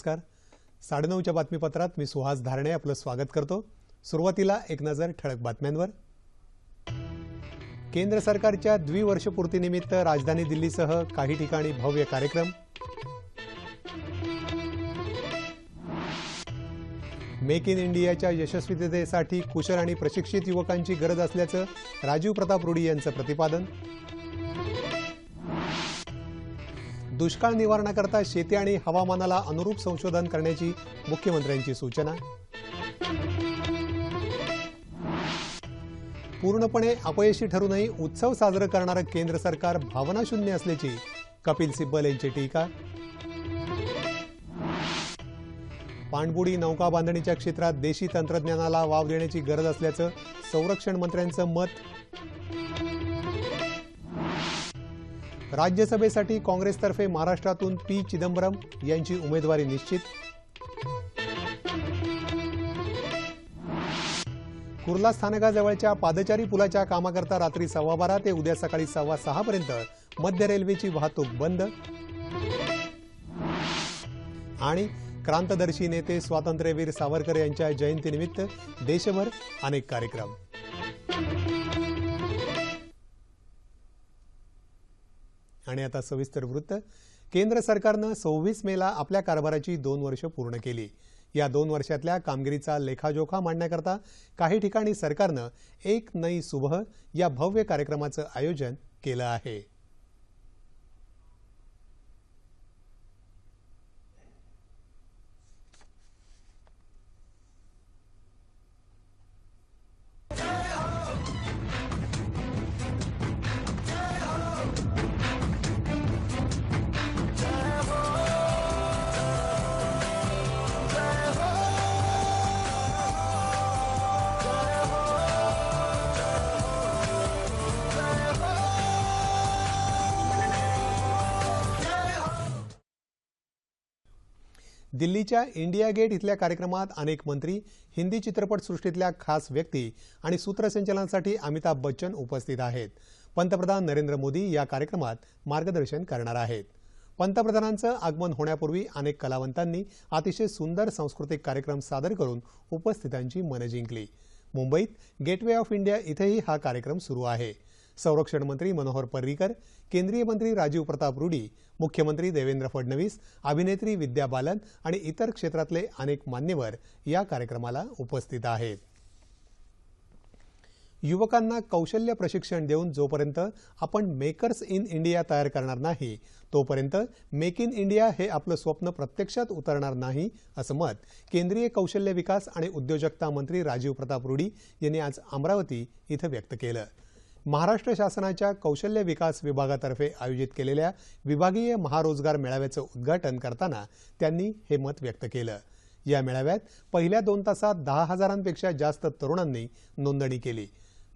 नमस्कार. साडेनऊच्या बातमीपत्रात मी सुहास धारणे आपलं स्वागत करतो. सुरुवातीला एक नजर ठळक बातम्यांवर. केंद्र सरकारच्या द्विवर्षपूर्तीनिमित्त राजधानी दिल्लीसह काही ठिकाणी भव्य कार्यक्रम. मेक इन इंडियाच्या यशस्वीतेसाठी कुशल आणि प्रशिक्षित युवकांची गरज असल्याचं राजीव प्रताप रुडी यांचं प्रतिपादन. दुष्काळ निवारणाकरता शेती आणि हवामानाला अनुरूप संशोधन करण्याची मुख्यमंत्र्यांची सूचना. पूर्णपणे अपयशी ठरूनही उत्सव साजरं करणारं केंद्र सरकार भावनाशून्य असल्याची कपिल सिब्बल यांची टीका. पाणबुडी नौका बांधणीच्या क्षेत्रात देशी तंत्रज्ञानाला वाव देण्याची गरज असल्याचं संरक्षण मंत्र्यांचं मत. राज्यसभेसाठी काँग्रेसतर्फे महाराष्ट्रातून पी. चिदंबरम यांची उमेदवारी निश्चित. कुर्ला स्थानकाजवळच्या पादचारी पुलाच्या कामाकरता रात्री सव्वा बारा ते उद्या सकाळी सव्वा सहापर्यंत मध्य रेल्वेची वाहतूक बंद. आणि क्रांतदर्शी नेते स्वातंत्र्यवीर सावरकर यांच्या जयंतीनिमित्त देशभर अनेक कार्यक्रम. आणि आता सविस्तर वृत्त. केंद्र सरकारनं सव्वीस मेला आपल्या कारभाराची दोन वर्ष पूर्ण केली. या दोन वर्षातल्या कामगिरीचा लेखाजोखा मांडण्याकरता काही ठिकाणी सरकारनं एक नई सुबह या भव्य कार्यक्रमाचं आयोजन केलं आहे. दिल्लीच्या इंडिया गेट इथल्या कार्यक्रमात अनेक मंत्री हिंदी चित्रपटसृष्टीतल्या खास व्यक्ती आणि सूत्रसंचलनासाठी अमिताभ बच्चन उपस्थित आहेत. पंतप्रधान नरेंद्र मोदी या कार्यक्रमात मार्गदर्शन करणार आहेत. पंतप्रधानांचं आगमन होण्यापूर्वी अनेक कलावंतांनी अतिशय सुंदर सांस्कृतिक कार्यक्रम सादर करून उपस्थितांची मनं जिंकली. मुंबईत गेटवे ऑफ इंडिया इथंही हा कार्यक्रम सुरू आहे. संरक्षण मंत्री मनोहर पर्रीकर केंद्रीय मंत्री राजीव प्रताप रुडी मुख्यमंत्री देवेंद्र फडणवीस अभिनेत्री विद्या बालन आणि इतर क्षेत्रातले अनेक मान्यवर या कार्यक्रमाला उपस्थित आहेत. युवकांना कौशल्य प्रशिक्षण देऊन जोपर्यंत आपण मेकर्स इन इंडिया तयार करणार नाही तोपर्यंत मेक इन इंडिया हे आपलं स्वप्न प्रत्यक्षात उतरणार नाही असं मत केंद्रीय कौशल्य विकास आणि उद्योजकता मंत्री राजीव प्रताप रुडी यांनी आज अमरावती इथं व्यक्त केलं. महाराष्ट्र शासनाच्या कौशल्य विकास विभागातर्फे आयोजित केलेल्या विभागीय महारोजगार मेळाव्याचं उद्घाटन करताना त्यांनी हे मत व्यक्त केलं. या मेळाव्यात पहिल्या दोन तासात दहा हजारांपेक्षा जास्त तरुणांनी नोंदणी केली.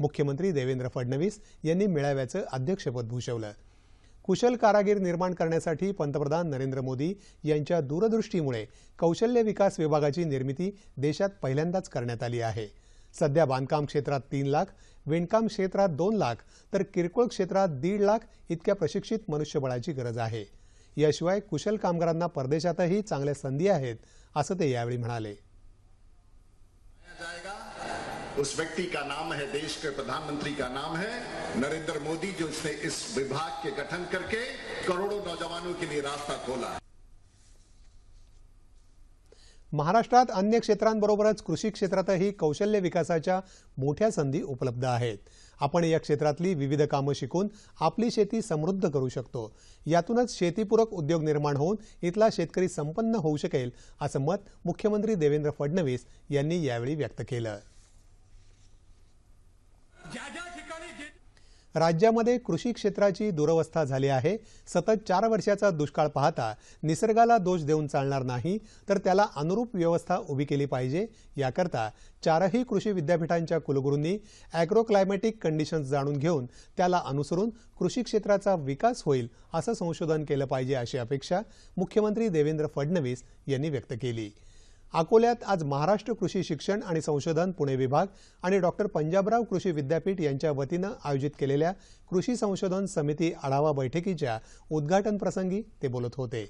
मुख्यमंत्री देवेंद्र फडणवीस यांनी मेळाव्याचं अध्यक्षपद भूषवलं. कुशल कारागीर निर्माण करण्यासाठी पंतप्रधान नरेंद्र मोदी यांच्या दूरदृष्टीमुळे कौशल्य विकास विभागाची निर्मिती देशात पहिल्यांदाच करण्यात आली आहे. सध्या बांधकाम क्षेत्रात तीन लाख विणकाम क्षेत्रात दोन लाख तर किरकोळ क्षेत्रात दीड लाख इतक्या प्रशिक्षित मनुष्यबळाची गरज आहे. याशिवाय कुशल कामगारांना परदेशातही चांगल्या संधी आहेत असं ते यावेळी म्हणाले. उस व्यक्ति का नाम है देश के प्रधानमंत्री का नाम है नरेंद्र मोदी जो उसने इस विभाग के गठन करके करोड़ों नौजवानों के लिए रास्ता खोला है। महाराष्ट्रात अन्य क्षेत्रांबरोबरच कृषी क्षेत्रातही कौशल्य विकासाच्या मोठ्या संधी उपलब्ध आहेत. आपण या क्षेत्रातली विविध कामं शिकून आपली शेती समृद्ध करू शकतो. यातूनच शेतीपूरक उद्योग निर्माण होऊन इथला शेतकरी संपन्न होऊ शकेल असं मत मुख्यमंत्री देवेंद्र फडणवीस यांनी यावेळी व्यक्त केलं ज्या ज्या ठिकाणी जे राज्यामध्ये कृषी क्षेत्राची दुरवस्था झाली आहे. सतत चार वर्षाचा दुष्काळ पाहता निसर्गाला दोष देऊन चालणार नाही तर त्याला अनुरूप व्यवस्था उभी केली पाहिजे. याकरता चारही कृषी विद्यापीठांच्या कुलगुरूंनी अॅग्रो क्लायमॅटिक कंडिशन्स जाणून घेऊन त्याला अनुसरून कृषी क्षेत्राचा विकास होईल असं संशोधन केलं पाहिजे अशी अपेक्षा मुख्यमंत्री देवेंद्र फडणवीस यांनी व्यक्त केली. अकोल्यात आज महाराष्ट्र कृषी शिक्षण आणि संशोधन पुणे विभाग आणि डॉक्टर पंजाबराव कृषी विद्यापीठ यांच्या वतीनं आयोजित केलेल्या कृषी संशोधन समिती आढावा बैठकीच्या उद्घाटन प्रसंगी ते बोलत होते.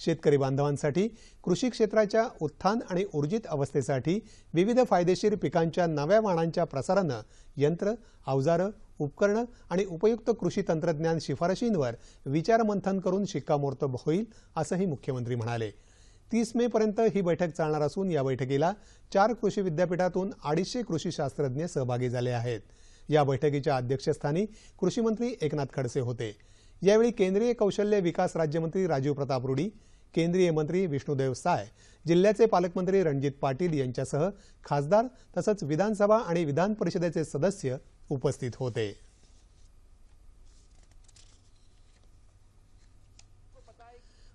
शेतकरी बांधवांसाठी कृषी क्षेत्राच्या उत्थान आणि ऊर्जित अवस्थेसाठी विविध फायदेशीर पिकांच्या नव्या वाणांच्या प्रसारानं यंत्र अवजारं उपकरणं आणि उपयुक्त कृषी तंत्रज्ञान शिफारशींवर विचारमंथन करून शिक्कामोर्तब होईल असंही मुख्यमंत्री म्हणाले. तीस मे पर्यंत ही बैठक चालणार असून या बैठकीला चार कृषी विद्यापीठातून अडीचशे कृषी शास्त्रज्ञ सहभागी झाले आहेत. या बैठकीच्या अध्यक्षस्थानी कृषीमंत्री एकनाथ खडसे होते. यावेळी केंद्रीय कौशल्य विकास राज्यमंत्री राजीव प्रताप रुडी केंद्रीय मंत्री विष्णुदेव साय जिल्ह्याचे पालकमंत्री रणजित पाटील यांच्यासह खासदार तसंच विधानसभा आणि विधान परिषदेचे सदस्य उपस्थित होते.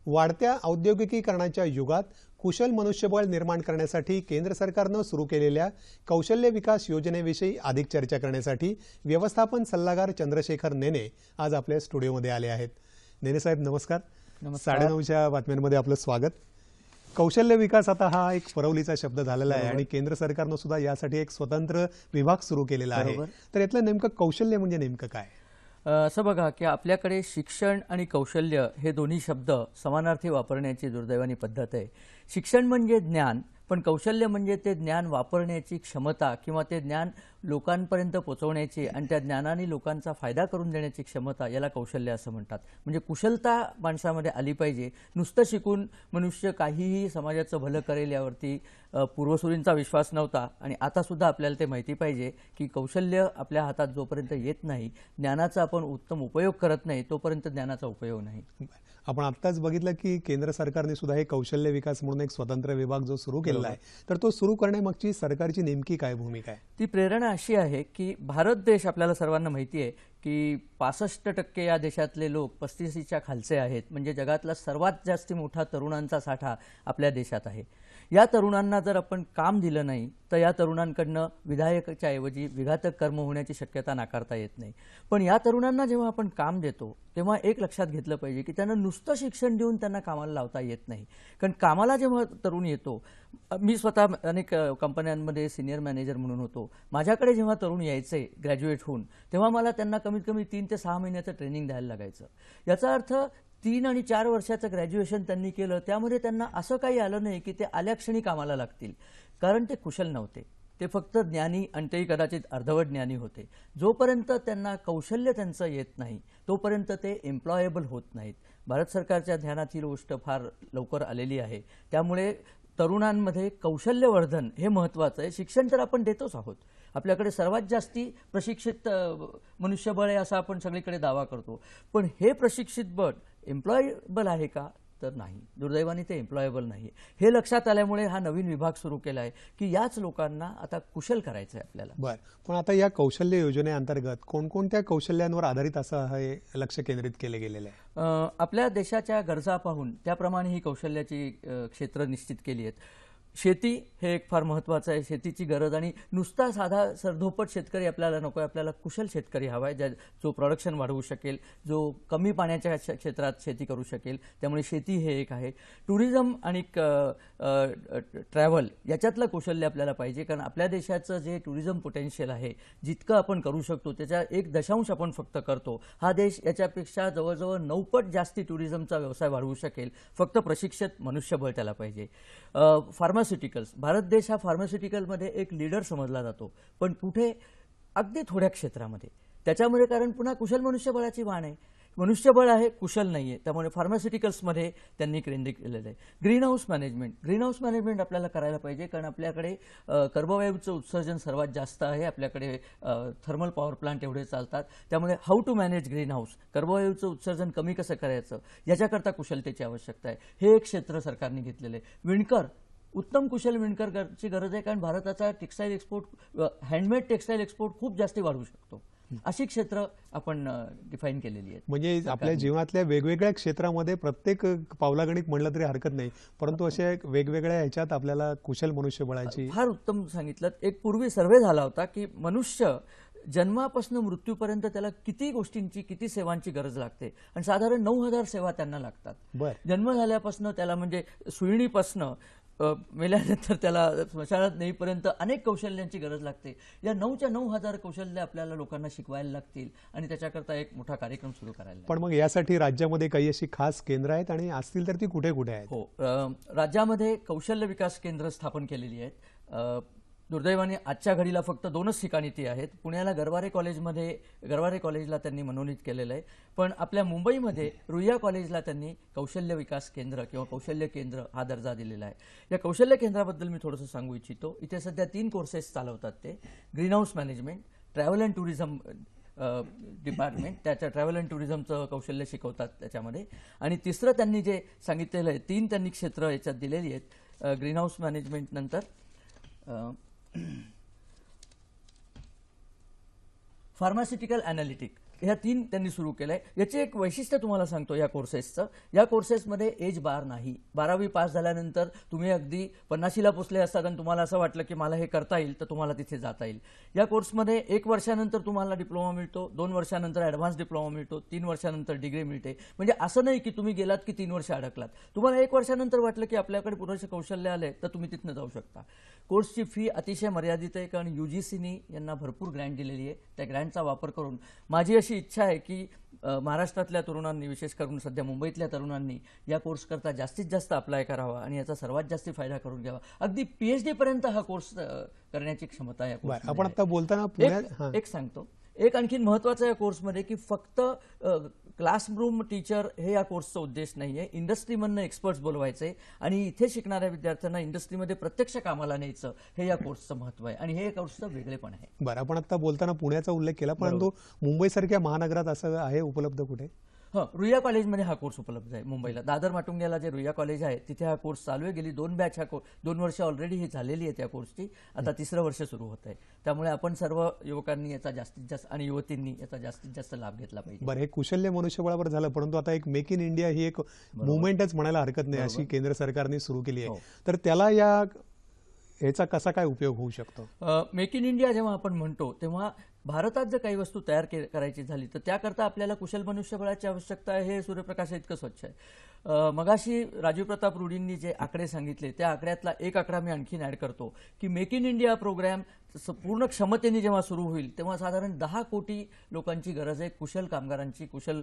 वाढत्या औद्योगिकीकरणाच्या युगात कुशल मनुष्यबळ निर्माण करण्यासाठी केंद्र सरकारनं सुरू केलेल्या कौशल्य विकास योजनेविषयी अधिक चर्चा करण्यासाठी व्यवस्थापन सल्लागार चंद्रशेखर नेने आज आपल्या स्टुडिओमध्ये आले आहेत. नेने साहेब नमस्कार. साडेनऊच्या बातम्यांमध्ये आपलं स्वागत. कौशल्य विकास आता हा एक परवलीचा शब्द झालेला आहे आणि केंद्र सरकारनं सुद्धा यासाठी एक स्वतंत्र विभाग सुरू केलेला आहे. तर यातलं नेमकं कौशल्य म्हणजे नेमकं काय? असं बघा की आपल्याकडे शिक्षण आणि कौशल्य हे दोन्ही शब्द समानार्थी वापरण्याची दुर्दैवानी पद्धत आहे. शिक्षण म्हणजे ज्ञान पण कौशल्य म्हणजे ते ज्ञान वापरण्याची क्षमता किंवा ते ज्ञान लोकांपर्यंत पोहोचवण्याची आणि त्या ज्ञानाने लोकांचा फायदा करून देण्याची क्षमता याला कौशल्य असं म्हणतात. म्हणजे कुशलता माणसामध्ये आली पाहिजे. नुसतं शिकून मनुष्य काहीही समाजाचं भलं करेल यावरती पूर्वसुरींचा विश्वास नव्हता आणि आता सुद्धा आपल्याला ते माहिती पाहिजे की कौशल्य आपल्या हातात जोपर्यंत येत नाही ज्ञानाचा आपण उत्तम उपयोग करत नाही तोपर्यंत ज्ञानाचा उपयोग नाही. आपण आत्ताच बघितलं की केंद्र सरकारने सुद्धा हे कौशल्य विकास म्हणून एक स्वतंत्र विभाग जो सुरू केलेला आहे तर तो सुरू करण्यामागची सरकारची नेमकी काय भूमिका आहे? ती प्रेरणा अशी आहे की भारत देश आपल्याला सर्वांना माहिती आहे की पासष्ट टक्के या देशातले लोक पस्तीसीच्या खालचे आहेत. म्हणजे जगातला सर्वात जास्ती मोठा तरुणांचा साठा आपल्या देशात आहे. या तरुणांना जर आपण काम दिलं नाही तर या तरुणांकडनं विधायकाच्या ऐवजी विघातक कर्म होण्याची शक्यता नाकारता येत नाही. पण या तरुणांना जेव्हा आपण काम देतो तेव्हा एक लक्षात घेतलं पाहिजे की त्यांना नुसतं शिक्षण देऊन त्यांना कामाला लावता येत नाही. कारण कामाला जेव्हा तरुण येतो मी स्वतः अनेक कंपन्यांमध्ये सिनियर मॅनेजर म्हणून होतो. माझ्याकडे जेव्हा तरुण यायचे ग्रॅज्युएट होऊन तेव्हा मला त्यांना कमीत कमी तीन ते सहा महिन्याचं ट्रेनिंग द्यायला लागायचं. याचा अर्थ तीन आणि चार वर्षाचं ग्रॅज्युएशन त्यांनी केलं. त्यामध्ये त्यांना असं काही आलं नाही की ते आल्या क्षणी कामाला लागतील. कारण ते कुशल नव्हते. ते फक्त ज्ञानी आणि तेही कदाचित अर्धवट ज्ञानी होते. जोपर्यंत त्यांना कौशल्य त्यांचं येत नाही तोपर्यंत ते एम्प्लॉयेबल होत नाहीत. भारत सरकारच्या ध्यानात ही गोष्ट फार लवकर आलेली आहे. त्यामुळे तरुणांमध्ये कौशल्यवर्धन हे महत्त्वाचं आहे. शिक्षण तर आपण देतोच आहोत. आपल्याकडे सर्वात जास्ती प्रशिक्षित मनुष्यबळ आहे असा आपण सगळीकडे दावा करतो. पण हे प्रशिक्षित बळ एम्प्लॉयबल आहे का? तर नाही. दुर्दैवाने ते एम्प्लॉयबल नाही. हे लक्षात आल्यामुळे हा नवीन विभाग सुरू केला आहे की याच लोकांना आता कुशल करायचं आहे आपल्याला. बर. पण आता या कौशल्य योजनेअंतर्गत कोणकोणत्या कौशल्यांवर आधारित असं हे लक्ष केंद्रित केले गेलेलं आहे? आपल्या देशाच्या गरजा पाहून त्याप्रमाणे ही कौशल्याची क्षेत्र निश्चित केली आहेत. शेती हे एक फार महत्त्वाचं आहे. शेतीची गरज आणि नुसता साधा सरधोपट शेतकरी आपल्याला नको आहे. आपल्याला कुशल शेतकरी हवा आहे ज्या जो प्रोडक्शन वाढवू शकेल जो कमी पाण्याच्या क्षेत्रात शेती करू शकेल. त्यामुळे शेती हे एक आहे. टुरिझम आणि ट्रॅव्हल याच्यातलं कौशल्य आपल्याला पाहिजे. कारण आपल्या देशाचं जे टुरिझम पोटेन्शियल आहे जितकं आपण करू शकतो त्याच्या एक दशांश आपण फक्त करतो. हा देश याच्यापेक्षा जवळजवळ नऊपट जास्ती टुरिझमचा व्यवसाय वाढवू शकेल. फक्त प्रशिक्षित मनुष्यबळ त्याला पाहिजे. फार्मास्युटिकल्स भारत देश हा फार्मास्युटिकलमध्ये एक लीडर समजला जातो. पण कुठे? अगदी थोड्या क्षेत्रामध्ये. त्याच्यामुळे कारण पुन्हा कुशल मनुष्यबळाची वाण आहे. मनुष्यबळ आहे कुशल नाही आहे त्यामुळे फार्मास्युटिकल्समध्ये त्यांनी केंद्रित केलेलं आहे. Green house management green house management आपल्याला करायला पाहिजे. कारण आपल्याकडे कर्बवायूचं उत्सर्जन सर्वात जास्त आहे. आपल्याकडे थर्मल पॉवर प्लांट एवढे चालतात. त्यामुळे how to manage green house कर्बवायूचं उत्सर्जन कमी कसं करायचं? याच्याकरता कुशलतेची आवश्यकता आहे. हे एक क्षेत्र सरकारने घेतलेलं आहे. विणकर उत्तम कुशल विणकरची गरज आहे कारण भारताचा textile export handmade textile export खूप जास्ती वाढवू शकतो. अशी क्षेत्र आपण डिफाईन केलेली आहेत. म्हणजे आपल्या जीवनातल्या वेगवेगळ्या क्षेत्रामध्ये प्रत्येक पावलागणिक म्हणलं तरी हरकत नाही. परंतु अशा एक वेगवेगळ्या ह्याच्यात आपल्याला कुशल मनुष्यबळाची फार उत्तम सांगितलं एक पूर्वी सर्वे झाला होता की मनुष्य जन्मापासून मृत्यूपर्यंत त्याला किती गोष्टींची किती सेवांची गरज लागते? आणि साधारण नऊ हजार सेवा त्यांना लागतात. जन्म झाल्यापासून त्याला म्हणजे सुईणीपासनं अ, मेल्यानंतर त्याला स्मशानात नेईपर्यंत अनेक कौशल्यांची गरज लागते. या नऊच्या नऊ हजार कौशल्य आपल्याला लोकांना शिकवायला लागतील आणि त्याच्याकरता एक मोठा कार्यक्रम सुरू करायला. पण मग यासाठी राज्यामध्ये काही अशी खास केंद्र आहेत आणि असतील तर ती कुठे कुठे आहेत? हो राज्यामध्ये कौशल्य विकास केंद्र स्थापन केलेली आहेत. दुर्दैवाने आजच्या घडीला फक्त दोनच ठिकाणी ती आहेत. पुण्याला गरवारे कॉलेजमध्ये गरवारे कॉलेजला त्यांनी मनोनीत केलेलं आहे. पण आपल्या मुंबईमध्ये रुईया कॉलेजला त्यांनी कौशल्य विकास केंद्र किंवा कौशल्य केंद्र हा दर्जा दिलेला आहे. या कौशल्य केंद्राबद्दल मी थोडंसं सांगू इच्छितो. इथे सध्या तीन कोर्सेस चालवतात ते. Green house management travel and tourism department त्याच्या ट्रॅव्हल अँड टुरिझमचं कौशल्य शिकवतात त्याच्यामध्ये. आणि तिसरं त्यांनी जे सांगितलेलं आहे तीन त्यांनी क्षेत्र याच्यात दिलेली आहेत. ग्रीन हाऊस pharmaceutical analytic ह्या तीन त्यांनी सुरू केलंय. याचे एक वैशिष्ट्य तुम्हाला सांगतो या कोर्सेसचं या कोर्सेसमध्ये एज बार नाही. बारावी पास झाल्यानंतर तुम्ही अगदी पन्नाशीला पोचले असतात आणि तुम्हाला असं वाटलं की मला हे करता येईल तर तुम्हाला तिथे जाता येईल. या कोर्समध्ये एक वर्षानंतर तुम्हाला डिप्लोमा मिळतो दोन वर्षानंतर ॲडव्हान्स डिप्लोमा मिळतो तीन वर्षानंतर डिग्री मिळते. म्हणजे असं नाही की तुम्ही गेलात की तीन वर्ष अडकलात. तुम्हाला एक वर्षानंतर वाटलं की आपल्याकडे पुरेसे कौशल्य आले तर तुम्ही तिथनं जाऊ शकता. कोर्सची फी अतिशय मर्यादित आहे कारण यू जी सीनी यांना भरपूर ग्रँट दिलेली आहे. त्या ग्रँटचा वापर करून. माझी अशी इच्छा आहे की महाराष्ट्रातल्या तरुणांनी विशेष करून सध्या मुंबईतल्या तरुणांनी या कोर्स करता जास्तीत जास्त अप्लाय करावा आणि याचा सर्वात जास्त फायदा करून घ्यावा. अगदी पीएचडी पर्यंत हा कोर्स करण्याची क्षमता या आपण. आता बोलताना एक सांगतो. एक आणखीन महत्वाचं या कोर्समध्ये की फक्त क्लासरूम टीचर हे या कोर्सचा उद्देश नाहीये. इंडस्ट्रीमधनं एक्सपर्ट्स बोलवायचे आणि इथे शिकणाऱ्या विद्यार्थ्यांना इंडस्ट्रीमध्ये प्रत्यक्ष कामाला न्यायचं हे या कोर्सचं महत्त्व आहे. आणि हे कोर्सचं वेगळेपण आहे. बरं आपण आता बोलताना पुण्याचा उल्लेख केला परंतु मुंबईसारख्या महानगरात असं आहे उपलब्ध कुठे? हं रुईया कॉलेजमध्ये हा कोर्स उपलब्ध आहे मुंबईला. दादर माटुंग्याला जे रुईया कॉलेज आहे तिथे हा कोर्स चालू आहे. गेली दोन बॅच हा कोर्स दोन वर्ष ऑलरेडी ही झालेली आहे त्या कोर्सची. आता तिसरं वर्ष सुरू होत आहे. त्यामुळे आपण सर्व युवकांनी याचा जास्तीत जास्त आणि युवतींनी याचा जास्तीत जास्त लाभ घेतला पाहिजे. बरं हे कुशल्य मनुष्यबळावर झालं परंतु आता एक मेक इन इंडिया ही एक मुवमेंटच म्हणायला हरकत नाही अशी केंद्र सरकारने सुरू केली हो. आहे तर त्याला या ह्याचा कसा काय उपयोग होऊ शकतो? मेक इन इंडिया जेव्हा आपण म्हणतो तेव्हा भारतात जर काही वस्तू तयार के- करायची झाली तर त्याकरता आपल्याला कुशल मनुष्यबळाची आवश्यकता आहे. हे सूर्यप्रकाश इतकं स्वच्छ आहे. मगाशी राजीव प्रताप रुडींनी जे आकडे सांगितले त्या आकड्यातला एक आकडा मी आणखीन ऍड करतो की मेक इन इंडिया प्रोग्राम पूर्ण क्षमतेने जेव्हा सुरू होईल तेव्हा साधारण दहा कोटी लोकांची गरज आहे कुशल कामगारांची कुशल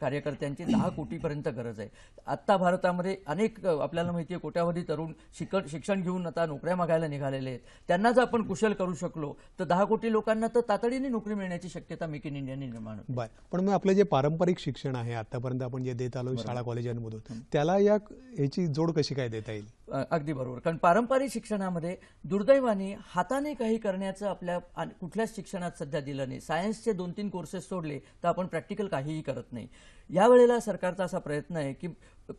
कार्यकर्त्यांची दहा कोटीपर्यंत गरज आहे. आत्ता भारतामध्ये अनेक आपल्याला माहिती आहे कोट्यावधी तरुण शिकण शिक्षण घेऊन आता नोकऱ्या मागायला निघालेले आहेत. त्यांना जर आपण कुशल करू शकलो तर दहा कोटी लोकांना तर तातडीने नोकरी मिळण्याची शक्यता मेक इन इंडियाने निर्माण होते. पण मग आपलं जे पारंपरिक शिक्षण आहे आतापर्यंत आपण जे देत आलो शाळा कॉलेजांमधून त्याला या ह्याची जोड कशी काय देता येईल? अगदी बरोबर. कारण पारंपरिक शिक्षणामध्ये दुर्दैवाने हाताने काही करण्याचं आपल्या कुठल्याच शिक्षणात सध्या दिलं नाही. सायन्सचे दोन तीन कोर्सेस सोडले तर आपण प्रॅक्टिकल काहीही करत नाही. यावेळेला सरकारचा असा प्रयत्न आहे की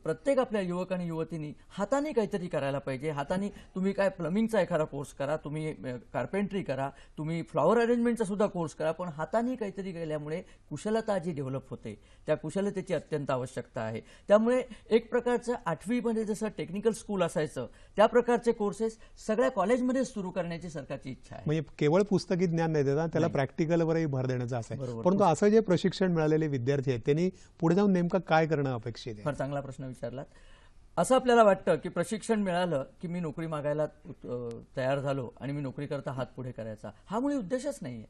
प्रत्येक आपल्या युवक आणि युवतींनी हाताने काहीतरी करायला पाहिजे. हाताने तुम्ही काय प्लंबिंगचा एखादा कोर्स करा तुम्ही कार्पेंट्री करा तुम्ही फ्लॉवर अरेंजमेंटचा सुद्धा कोर्स करा पण हाताने काहीतरी केल्यामुळे कुशलता जी डेव्हलप होते त्या कुशलतेची अत्यंत आवश्यकता आहे. त्यामुळे एक प्रकारचं आठवीमध्ये जसं टेक्निकल स्कूल असायचं त्या प्रकारचे कोर्सेस सगळ्या कॉलेजमध्ये सुरू करण्याची सरकारची इच्छा आहे. म्हणजे केवळ पुस्तकी ज्ञान नाही देता त्याला प्रॅक्टिकलवरही भर देण्याचं असं आहे. बरोबर. परंतु असं जे प्रशिक्षण मिळालेले विद्यार्थी आहेत त्यांनी पुढे जाऊन नेमकं काय करणं अपेक्षित आहे? फार चांगला प्रश्न विचारलात. असं आपल्याला वाटतं की प्रशिक्षण मिळालं की मी नोकरी मागायला तयार झालो आणि मी नोकरी करता हात पुढे करायचा? हा मुळे उद्देशच नाहीये.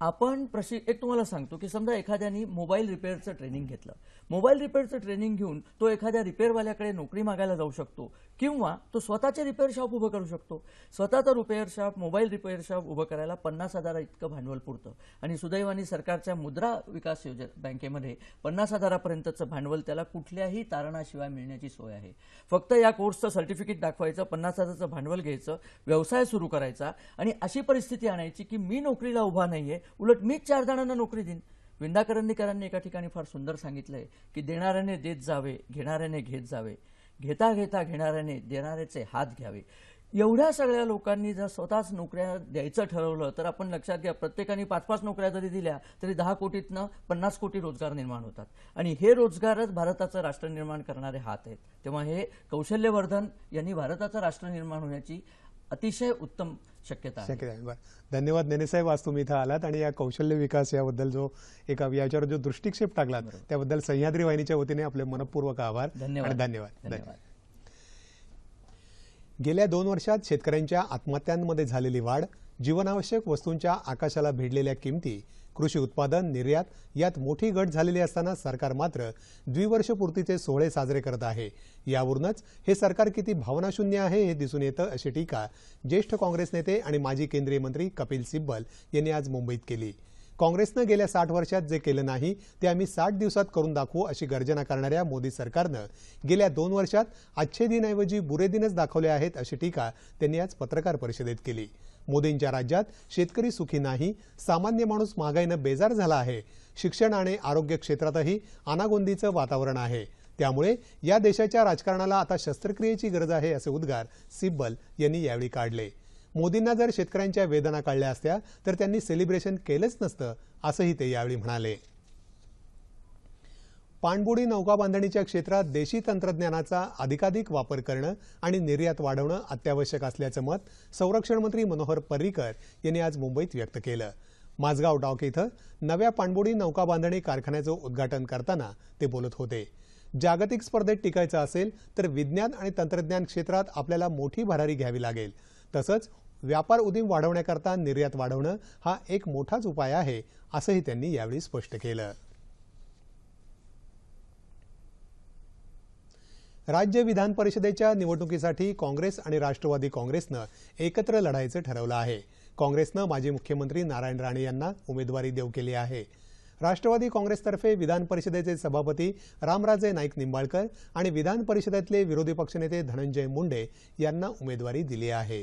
आपण प्रशि एक तुम्हाला सांगतो की समजा एखाद्याने मोबाईल रिपेअरचं ट्रेनिंग घेतलं. मोबाईल रिपेअरचं ट्रेनिंग घेऊन तो एखाद्या रिपेअरवाल्याकडे नोकरी मागायला जाऊ शकतो किंवा तो स्वतःचे रिपेअर शॉप उभं करू शकतो. स्वतःचं repair shop mobile repair shop उभं करायला पन्नास हजार इतकं भांडवल पुरतं. आणि सुदैवाने सरकारच्या मुद्रा विकास योजना बँकेमध्ये पन्नास हजारापर्यंतचं भांडवल त्याला कुठल्याही तारणाशिवाय मिळण्याची सोय आहे. फक्त या कोर्सचं सर्टिफिकेट दाखवायचं पन्नास हजाराचं भांडवल घ्यायचं व्यवसाय सुरू करायचा आणि अशी परिस्थिती आणायची की मी नोकरीला उभा नाहीये उलट मीच चार जणांना नोकरी देईन. विंदाकरंदीकरांनी एका ठिकाणी फार सुंदर सांगितलंय की देणाऱ्याने देत जावे घेणाऱ्याने घेत जावे. घेता घेता घेणाऱ्याने देणाऱ्याचे हात घ्यावे. एवढ्या सगळ्या लोकांनी जर स्वतःच नोकऱ्या द्यायचं ठरवलं तर आपण लक्षात घ्या प्रत्येकाने पाच पाच नोकऱ्या जरी दिल्या तरी दहा कोटीतनं पन्नास कोटी रोजगार निर्माण होतात. आणि हे रोजगारच भारताचं राष्ट्र निर्माण करणारे हात आहेत. तेव्हा हे कौशल्यवर्धन यांनी भारताचं राष्ट्र निर्माण होण्याची अतिशय उत्तम शक्यता आहे. शक्य आहे. बरं. धन्यवाद नेनेसाहेब. आज तुम्ही इथं आलात आणि या कौशल्य विकास याबद्दल जो एका याच्यावर जो दृष्टिक्षेप टाकलात त्याबद्दल सह्याद्री वाहिनीच्या वतीने आपले मनपूर्वक आभार धन्यवाद. धन्यवाद. गेल्या दोन वर्षात शेतकऱ्यांच्या आत्महत्यांमध्ये झालेली वाढ जीवनावश्यक वस्तूंच्या आकाशाला भिडलेल्या किमती कृषी उत्पादन निर्यात यात मोठी घट झालेली असताना सरकार मात्र द्विवर्षपूर्तीचे सोहळे साजरे करत आहे. यावरूनच हे सरकार किती भावनाशून्य आहे हे दिसून येतं अशी टीका ज्येष्ठ काँग्रेस नेते आणि माजी केंद्रीय मंत्री कपिल सिब्बल यांनी आज मुंबईत केली. काँग्रेसनं गेल्या साठ वर्षात जे केलं नाही ते आम्ही साठ दिवसात करून दाखवू अशी गर्जना करणाऱ्या मोदी सरकारनं गेल्या दोन वर्षात अच्छे दिनऐवजी बुरे दिनच दाखवले आहेत अशी टीका त्यांनी आज पत्रकार परिषदेत केली. मोदींच्या राज्यात शेतकरी सुखी नाही सामान्य माणूस महागाईनं बेजार झाला आहे. शिक्षण आणि आरोग्य क्षेत्रातही अनागोंदीचं वातावरण आहे. त्यामुळे या देशाच्या राजकारणाला आता शस्त्रक्रियेची गरज आहे असे उद्गार सिब्बल यांनी यावेळी काढले. मोदींना जर शेतकऱ्यांच्या वेदना काढल्या असत्या तर त्यांनी सेलिब्रेशन केलंच नसतं असंही ते यावेळी म्हणाले. पाणबुडी नौका बांधणीच्या क्षेत्रात देशी तंत्रज्ञानाचा अधिकाधिक वापर करणं आणि निर्यात वाढवणं अत्यावश्यक असल्याचं मत संरक्षण मंत्री मनोहर पर्रिकर यांनी आज मुंबईत व्यक्त केलं. माझगाव डॉक इथं नव्या पाणबुडी नौका बांधणी कारखान्याचं उद्घाटन करताना ते बोलत होते. जागतिक स्पर्धेत टिकायचं असेल तर विज्ञान आणि तंत्रज्ञान क्षेत्रात आपल्याला मोठी भरारी घ्यावी लागेल. तसंच व्यापार उदीम वाढवण्याकरता निर्यात वाढवणं हा एक मोठाच उपाय आहे असंही त्यांनी यावेळी स्पष्ट केलं. राज्य विधान परिषदेच्या निवडणुकीसाठी काँग्रेस आणि राष्ट्रवादी काँग्रेसनं एकत्र लढायचं ठरवलं आहे. काँग्रेसनं माजी मुख्यमंत्री नारायण राणे यांना उमेदवारी देऊ केली आहे. राष्ट्रवादी काँग्रेसतर्फे विधान परिषदेचे सभापती रामराजे नाईक निंबाळकर आणि विधान परिषदेतले विरोधी पक्षनेते धनंजय मुंडे यांना उमेदवारी दिली आहे.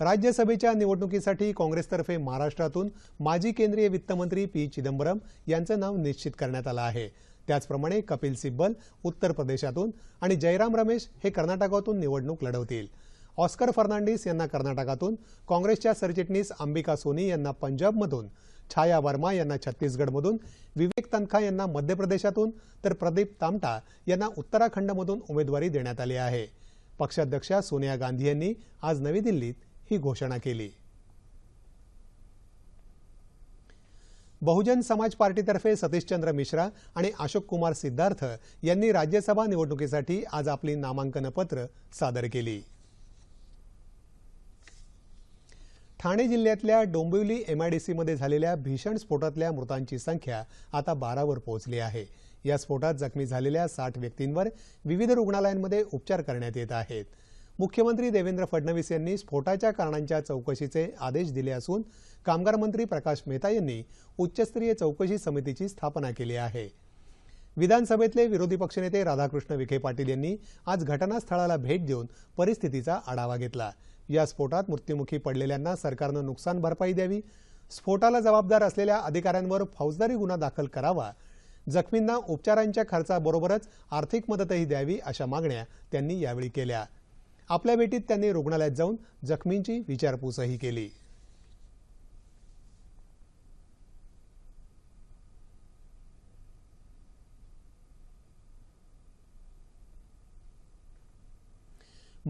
राज्यसभेच्या निवडणुकीसाठी काँग्रेसतर्फे महाराष्ट्रातून माजी केंद्रीय वित्तमंत्री पी चिदंबरम यांचं नाव निश्चित करण्यात आलं आहे. त्याचप्रमाणे कपिल सिब्बल उत्तर प्रदेशातून आणि जयराम रमेश हे कर्नाटकातून निवडणूक लढवतील. ऑस्कर फर्नांडिस यांना कर्नाटकातून काँग्रेसच्या सरचिटणीस अंबिका सोनी यांना पंजाबमधून छाया वर्मा यांना छत्तीसगडमधून विवेक तनखा यांना मध्य प्रदेशातून तर प्रदीप तामटा यांना उत्तराखंडमधून उमेदवारी देण्यात आली आहे. पक्षाध्यक्षा सोनिया गांधी यांनी आज नवी दिल्लीत ही घोषणा केली. बहुजन समाज पार्टीतर्फे सतीशचंद्र मिश्रा आणि अशोक कुमार सिद्धार्थ यांनी राज्यसभा निवडणुकीसाठी आज आपली नामांकन पत्र सादर केली. ठाणे जिल्ह्यातल्या डोंबिवली एमआयडीसीमध्ये झालेल्या भीषण स्फोटातल्या मृतांची संख्या आता बारावर पोहोचली आहे. या स्फोटात जखमी झालेल्या साठ व्यक्तींवर विविध रुग्णालयांमध्ये उपचार करण्यात येत आहेत. मुख्यमंत्री देवेंद्र फडणवीस यांनी स्फोटाच्या कारणांच्या चौकशीचे आदेश दिले असून कामगार मंत्री प्रकाश मेहता यांनी उच्चस्तरीय चौकशी समितीची स्थापना केली आहे. विधानसभेतले विरोधी पक्षनेते राधाकृष्ण विखे पाटील यांनी आज घटनास्थळाला भेट देऊन परिस्थितीचा आढावा घेतला. या स्फोटात मृत्युमुखी पडलेल्यांना सरकारनं नुकसान भरपाई द्यावी स्फोटाला जबाबदार असलेल्या अधिकाऱ्यांवर फौजदारी गुन्हा दाखल करावा जखमींना उपचारांच्या खर्चाबरोबरच आर्थिक मदतही द्यावी अशा मागण्या त्यांनी यावेळी केल्या. आपल्या भेटीत त्यांनी रुग्णालयात जाऊन जखमींची विचारपूसही केली.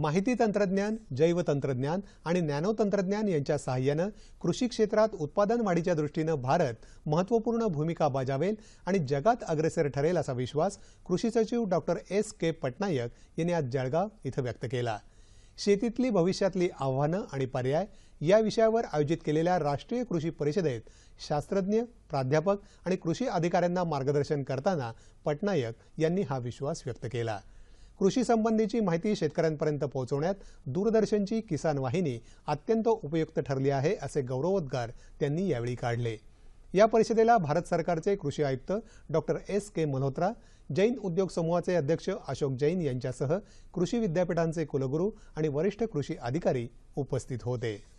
माहिती तंत्रज्ञान जैवतंत्रज्ञान आणि नॅनो तंत्रज्ञान यांच्या सहाय्यानं कृषी क्षेत्रात उत्पादन वाढीच्या दृष्टीनं भारत महत्त्वपूर्ण भूमिका बजावेल आणि जगात अग्रेसर ठरेल असा विश्वास कृषी सचिव डॉक्टर एस. के. पटनायक यांनी आज जळगाव इथं व्यक्त केला. शेतीतली भविष्यातली आव्हानं आणि पर्याय या विषयावर आयोजित केलेल्या राष्ट्रीय कृषी परिषदेत शास्त्रज्ञ प्राध्यापक आणि कृषी अधिकाऱ्यांना मार्गदर्शन करताना पटनायक यांनी हा विश्वास व्यक्त केला. कृषी संबंधीची माहिती शेतकऱ्यांपर्यंत पोहोचवण्यात दूरदर्शनची किसान वाहिनी अत्यंत उपयुक्त ठरली आहे असे गौरवोद्गार त्यांनी यावेळी काढले. या परिषदेला भारत सरकारचे कृषी आयुक्त doctor S K Malhotra Jain उद्योग समूहाचे अध्यक्ष अशोक जैन यांच्यासह कृषी विद्यापीठांचे कुलगुरू आणि वरिष्ठ कृषी अधिकारी उपस्थित होते.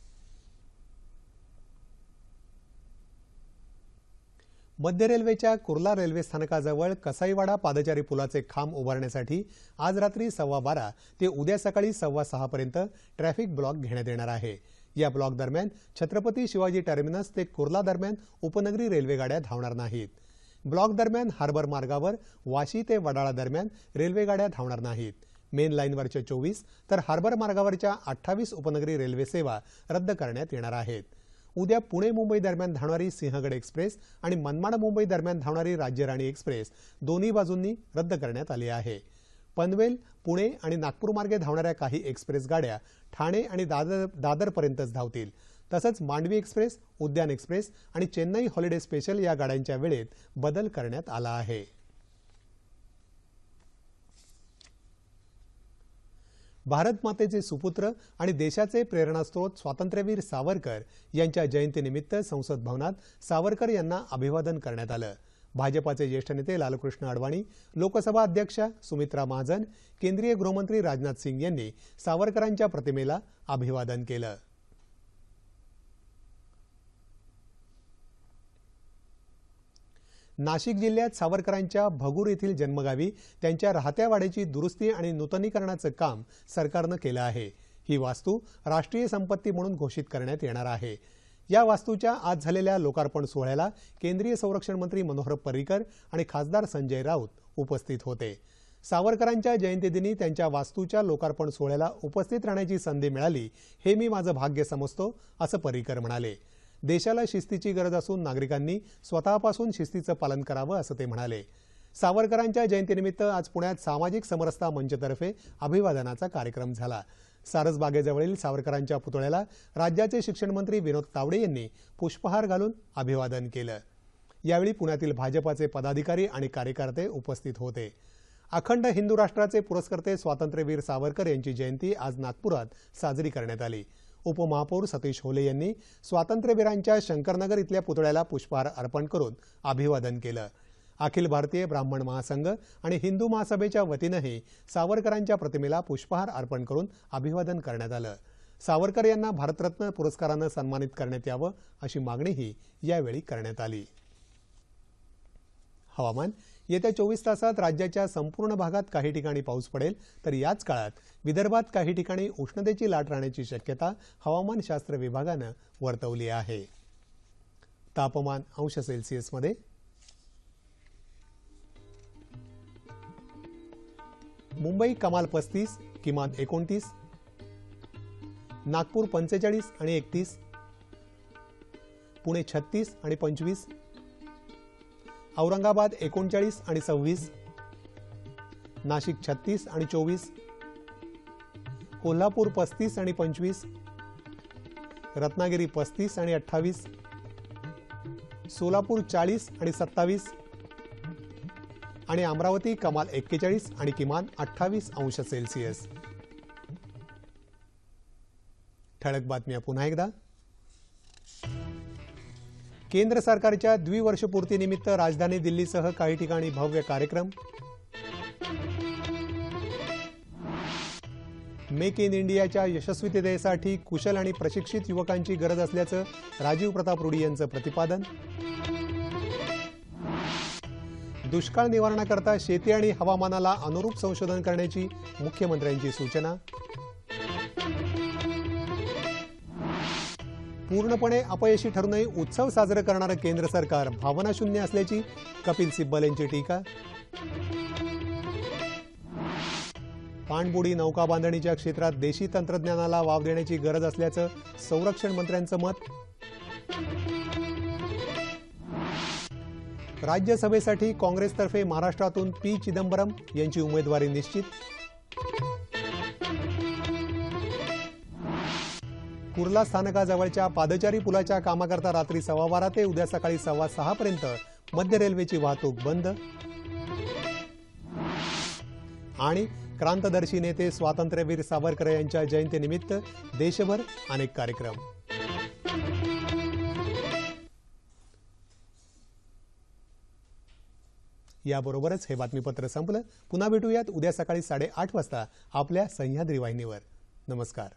मध्य रेल्वेच्या कुर्ला रेल्वे स्थानकाजवळ कसाईवाडा पादचारी पुलाचे खांब उभारण्यासाठी आज रात्री सव्वा बारा ते उद्या सकाळी सव्वा सहापर्यंत ट्रॅफिक ब्लॉक घेण्यात येणार आहे. या ब्लॉक दरम्यान छत्रपती शिवाजी टर्मिनस ते कुर्ला दरम्यान उपनगरी रेल्वेगाड्या धावणार नाहीत. ब्लॉक दरम्यान हार्बर मार्गावर वाशी ते वडाळा दरम्यान रेल्वेगाड्या धावणार नाहीत. मेन लाईनवरच्या चोवीस तर हार्बर मार्गावरच्या अठ्ठावीस उपनगरी रेल्वे सेवा रद्द करण्यात येणार आहेत. उद्या पुणे मुंबई दरम्यान धावणारी सिंहगड एक्सप्रेस आणि मनमाड मुंबई दरम्यान धावणारी राज्यराणी एक्सप्रेस दोन्ही बाजूंनी रद्द करण्यात आली आहे. पनवेल पुणे आणि नागपूर मार्गे धावणाऱ्या काही एक्सप्रेस गाड्या ठाणे आणि दादर दादरपर्यंतच धावतील. तसंच मांडवी एक्सप्रेस उद्यान एक्सप्रेस आणि चेन्नई हॉलिडे स्पेशल या गाड्यांच्या वेळेत बदल करण्यात आला आहे. भारत मातेचे सुपुत्र आणि देशाचे प्रेरणास्त्रोत स्वातंत्र्यवीर सावरकर यांच्या जयंतीनिमित्त संसद भवनात सावरकर यांना अभिवादन करण्यात आलं. भाजपाचे ज्येष्ठ नेते लालकृष्ण अडवाणी लोकसभा अध्यक्षा सुमित्रा महाजन केंद्रीय गृहमंत्री राजनाथ सिंग यांनी सावरकरांच्या प्रतिमेला अभिवादन केलं. नाशिक जिल्ह्यात सावरकरांच्या भगूर येथील जन्मगावी त्यांच्या राहत्या वाड्याची दुरुस्ती आणि नूतनीकरणाचं काम सरकारनं केलं आहे. ही वास्तू राष्ट्रीय संपत्ती म्हणून घोषित करण्यात येणार आहे. या वास्तूच्या आज झालेल्या लोकार्पण सोहळ्याला केंद्रीय संरक्षण मंत्री मनोहर पर्रिकर आणि खासदार संजय राऊत उपस्थित होते. सावरकरांच्या जयंतीदिनी त्यांच्या वास्तूच्या लोकार्पण सोहळ्याला उपस्थित राहण्याची संधी मिळाली हे मी माझं भाग्य समजतो असं पर्रिकर म्हणाले. देशाला शिस्तीची गरज असून नागरिकांनी स्वतःपासून शिस्तीचं पालन करावं असं ते म्हणाले. सावरकरांच्या जयंतीनिमित्त आज पुण्यात सामाजिक समरसता मंचतर्फे अभिवादनाचा कार्यक्रम झाला. सारसबागेजवळील सावरकरांच्या पुतळ्याला राज्याचे शिक्षणमंत्री विनोद तावडे यांनी पुष्पहार घालून अभिवादन केलं. यावेळी पुण्यातील भाजपाचे पदाधिकारी आणि कार्यकर्ते उपस्थित होते. अखंड हिंदू राष्ट्राचे पुरस्कर्ते स्वातंत्र्यवीर सावरकर यांची जयंती आज नागपुरात साजरी करण्यात आली. उपमहापौर सतीश होले यांनी स्वातंत्र्यवीरांच्या शंकरनगर इथल्या पुतळ्याला पुष्पहार अर्पण करून अभिवादन केलं. अखिल भारतीय ब्राह्मण महासंघ आणि हिंदू महासभेच्या वतीनंही सावरकरांच्या प्रतिमेला पुष्पहार अर्पण करून अभिवादन करण्यात आलं. सावरकर यांना भारतरत्न पुरस्कारानं सन्मानित करण्यात यावं अशी मागणीही यावेळी करण्यात आली. हवामान येत्या चोवीस तासात राज्याच्या संपूर्ण भागात काही ठिकाणी पाऊस पडेल तर याच काळात विदर्भात काही ठिकाणी उष्णतेची लाट राहण्याची शक्यता हवामानशास्त्र विभागानं वर्तवली आहे. तापमान अंश सेल्सिअसमध्ये मुंबई कमाल पस्तीस किमान एकोणतीस नागपूर पंचेचाळीस आणि एकतीस पुणे छत्तीस आणि पंचवीस औरंगाबाद एकोणचाळीस आणि सव्वीस नाशिक छत्तीस आणि चोवीस कोल्हापूर पस्तीस आणि पंचवीस रत्नागिरी पस्तीस आणि अठ्ठावीस सोलापूर चाळीस आणि सत्तावीस आणि अमरावती कमाल एक्केचाळीस आणि किमान अठ्ठावीस अंश सेल्सिअस. ठळक बातम्या पुन्हा एकदा. केंद्र सरकारच्या द्विवर्षपूर्तीनिमित्त राजधानी दिल्लीसह काही ठिकाणी भव्य कार्यक्रम. मेक इन इंडियाच्या यशस्वीतेसाठी कुशल आणि प्रशिक्षित युवकांची गरज असल्याचं राजीव प्रताप रुडी यांचं प्रतिपादन. दुष्काळ निवारणाकरता शेती आणि हवामानाला अनुरूप संशोधन करण्याची मुख्यमंत्र्यांची सूचना. पूर्णपणे अपयशी ठरूनही उत्सव साजरे करणारं केंद्र सरकार भावनाशून्य असल्याची कपिल सिब्बल यांची टीका. पाणबुडी नौका बांधणीच्या क्षेत्रात देशी तंत्रज्ञानाला वाव देण्याची गरज असल्याचं संरक्षण मंत्र्यांचं मत. राज्यसभेसाठी काँग्रेसतर्फे महाराष्ट्रातून पी चिदंबरम यांची उमेदवारी निश्चित. कुर्ला स्थानकाजवळच्या पादचारी पुलाच्या कामाकरता रात्री सव्वा बारा ते उद्या सकाळी सव्वा सहापर्यंत मध्य रेल्वेची वाहतूक बंद. आणि क्रांतदर्शी नेते स्वातंत्र्यवीर सावरकर यांच्या जयंतीनिमित्त देशभर अनेक कार्यक्रम. याबरोबरच हे बातमीपत्र संपलं. पुन्हा भेटूयात उद्या सकाळी साडेआठ वाजता आपल्या सह्याद्री वाहिनीवर. नमस्कार.